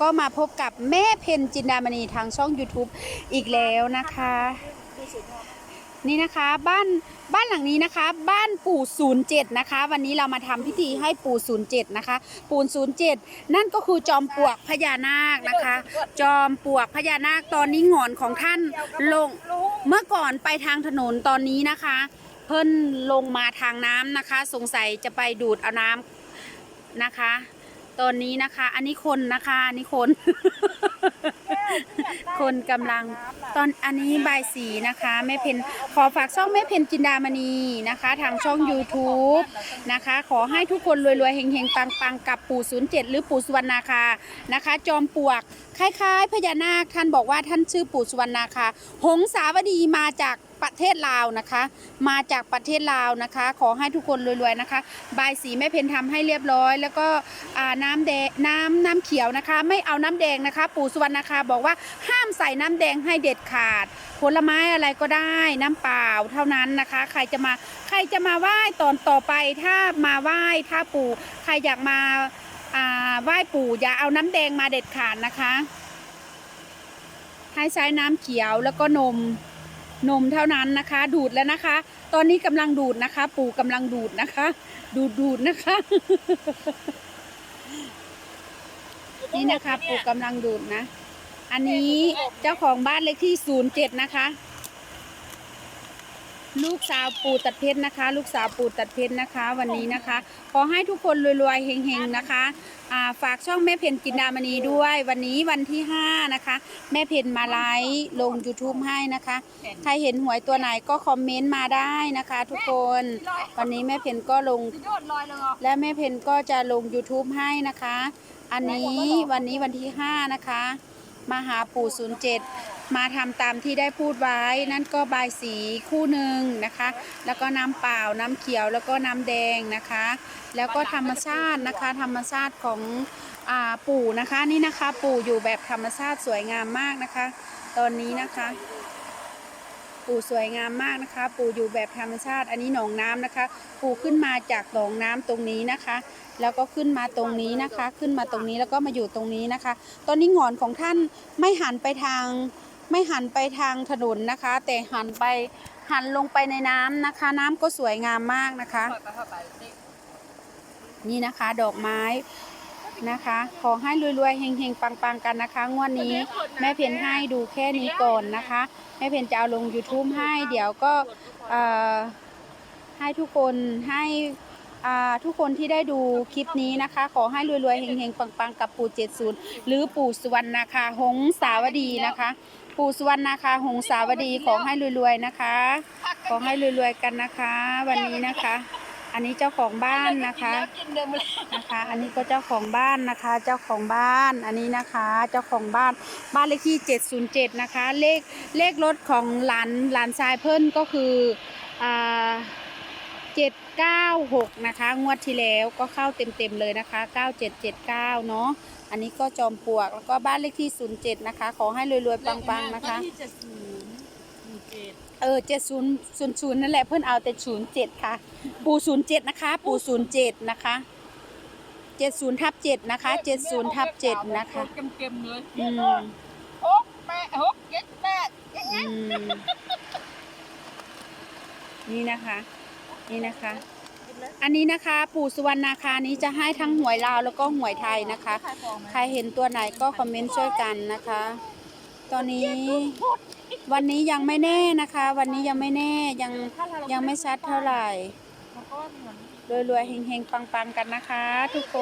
ก็มาพบกับแม่เพนจินดามณีทางช่อง YouTube อีกแล้วนะคะ นี่นะคะบ้านบ้านหลังนี้นะคะ บ้านปู่07นะคะ วันนี้เรามาทำพิธีให้ปู่07นะคะ ปู่07 นั่นก็คือจอมปลวกพญานาคนะคะ จอมปลวกพญานาคตอนนี้หงอนของท่านลงเมื่อก่อนไปทางถนนตอนนี้นะคะ เพิ่นลงมาทางน้ำนะคะ สงสัยจะไปดูดเอาน้ำนะคะ ตอนนี้นะคะ อันนี้คนนะคะ อันนี้คน คนกำลังตอนอันนี้บายสีนะคะแม่เพนขอฝากช่องแม่เพนจินดามณีนะคะ ทางช่อง YouTube นะคะ ขอให้ทุกคนรวยๆเฮงๆ ปังๆ กับปู่ 07 หรือปู่สุวรรณาคานะคะ จอมปลวกคล้ายๆ พญานาคท่านบอกว่าท่านชื่อปู่สุวรรณาคาหงสาวดีมาจากประเทศลาวนะคะ มาจากประเทศลาวนะคะ ขอให้ทุกคนรวยๆนะคะบายสีแม่เพนทำให้เรียบร้อย แล้วก็อ่าน้ำแดงน้ำน้ำเขียวนะคะ ไม่เอาน้ำแดงนะคะ ปู่สุวรรณาคาบอกว่าห้ามใส่น้ำแดงให้เด็ดขาด ผลไม้อะไรก็ได้น้ำเปล่าเท่านั้นนะคะ ใครจะมาใครจะมาไหว้ตอนต่อไปถ้ามาไหว้ถ้าปู่ใครอยากมาอ่าไหว้ปู่อย่าเอาน้ำแดงมาเด็ดขาดนะคะให้ใช้น้ำเขียวแล้วก็นมนมเท่านั้นนะคะ ดูดแล้วนะคะ ตอนนี้กำลังดูดนะคะ ปู่กำลังดูดนะคะ ดูดดูดนะคะ นี่นะคะ ปู่กำลังดูดนะ อันนี้เจ้าของบ้านเลขที่ศูนย์เจ็ดนะคะ ลูกสาวปู่ตัดเพชรนะคะ ลูกสาวปู่ตัดเพชรนะคะ วันนี้นะคะ ขอให้ทุกคนรวยๆเฮงๆนะคะาฝากช่องแม่เพนจินดามณีด้วย วันนี้วันที่ 5 นะคะ แม่เพนมาไลฟ์ลง YouTube ให้นะคะ ใครเห็นหวยตัวไหนก็คอมเมนต์มาได้นะคะ ทุกคนวันนี้แม่เพนก็ลง และแม่เพนก็จะลง YouTube ให้นะคะ อันนี้วันนี้วันที่ 5 นะคะ มาหาปู่ศูนย์เจ็ดมาทำตามที่ได้พูดไว้นั่นก็บายสีคู่หนึ่งนะคะ แล้วก็น้ำเปล่าน้ำเขียวแล้วก็น้ำแดงนะคะ แล้วก็ธรรมชาตินะคะ ธรรมชาติของอปู่นะคะนี่นะคะ ปู่อยู่แบบธรรมชาติสวยงามมากนะคะ ตอนนี้นะคะ ปู่สวยงามมากนะคะ ปู่อยู่แบบธรรมชาติ อันนี้หนองน้ำนะคะ ปู่ขึ้นมาจากหนองน้ำตรงนี้นะคะ แล้วก็ขึ้นมาตรงนี้นะคะ ขึ้นมาตรงนี้แล้วก็มาอยู่ตรงนี้นะคะ ตอนนี้หงอนของท่านไม่หันไปทางไม่หันไปทางถนนนะคะ แต่หันไปหันลงไปในน้ำนะคะ น้ำก็สวยงามมากนะคะถอยไปถอยไปนี่นี่นะคะ ดอกไม้ นะคะ ขอให้รวยๆเฮงๆปังๆกันนะคะงวดนี้แม่เพนให้ดูแค่นี้ก่อนนะคะ แม่เพนจะเอาลง YouTube ให้เดี๋ยวก็ให้ทุกคนให้ทุกคนที่ได้ดูคลิปนี้นะคะ ขอให้รวยๆเฮงๆปังๆกับปู่70 หรือปู่สุวรรณนาคาหงสาวดีนะคะ ปู่สุวรรณนาคาหงสาวดีขอให้รวยๆนะคะ ขอให้รวยๆกันนะคะ วันนี้นะคะ อันนี้เจ้าของบ้านนะคะนะคะ อันนี้ก็เจ้าของบ้านนะคะ เจ้าของบ้านอันนี้นะคะ เจ้าของบ้านบ้านเลขที่ 707 นะคะ เลขเลขรถของหลานหลานชายเพิ่นก็คืออ่า796 นะคะ งวดที่แล้วก็เข้าเต็มๆเลยนะคะ 9779 เนาะอันนี้ก็จอมปลวกแล้วก็บ้านเลขที่ 07 นะคะ ขอให้รวยๆปังๆนะคะ เจ็ดศูนย์หนึ่งเจ็ดเออเจ็ดศูนย์ศูนย์ศูนย์นั่นแหละเพื่อนเอาแต่ศูนย์เจ็ดค่ะ ปูศูนย์เจ็ดนะคะ ปูศูนย์เจ็ดนะคะเจ็ดศูนย์ทับเจ็ดนะคะเจ็ดศูนย์ทับเจ็ดนะคะเก็มๆเลยอืมหกแปดหกเจ็ดแปดเอ๊ะอืมนี่นะคะ นี่นะคะ อันนี้นะคะ ปู่สุวรรณนาคานี้จะให้ทั้งหวยลาวแล้วก็หวยไทยนะคะ ใครเห็นตัวไหนก็คอมเมนต์ช่วยกันนะคะ ตอนนี้วันนี้ยังไม่แน่นะคะ วันนี้ยังไม่แน่ยังยังไม่ชัดเท่าไหร่มันก็เหมือนรวยๆเฮงๆปังๆกันนะคะ ทุกค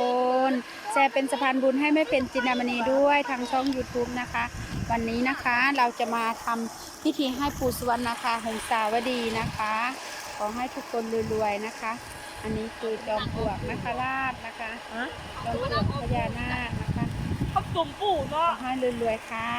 นแชร์เป็นสะพานบุญให้แม่เป็นจินดามณีด้วยทางช่อง YouTube นะคะ วันนี้นะคะเราจะมาทำพิธีให้ปู่สุวรรณนาคาหงสาวดีนะคะ ขอให้ทุกคนรวยๆนะคะ อันนี้คือจอมปลวกนะคะราชนะคะฮะจอมปลวกพญานาคนะคะเขาตุ่มปู่ขอเนาะให้รวยๆค่ะ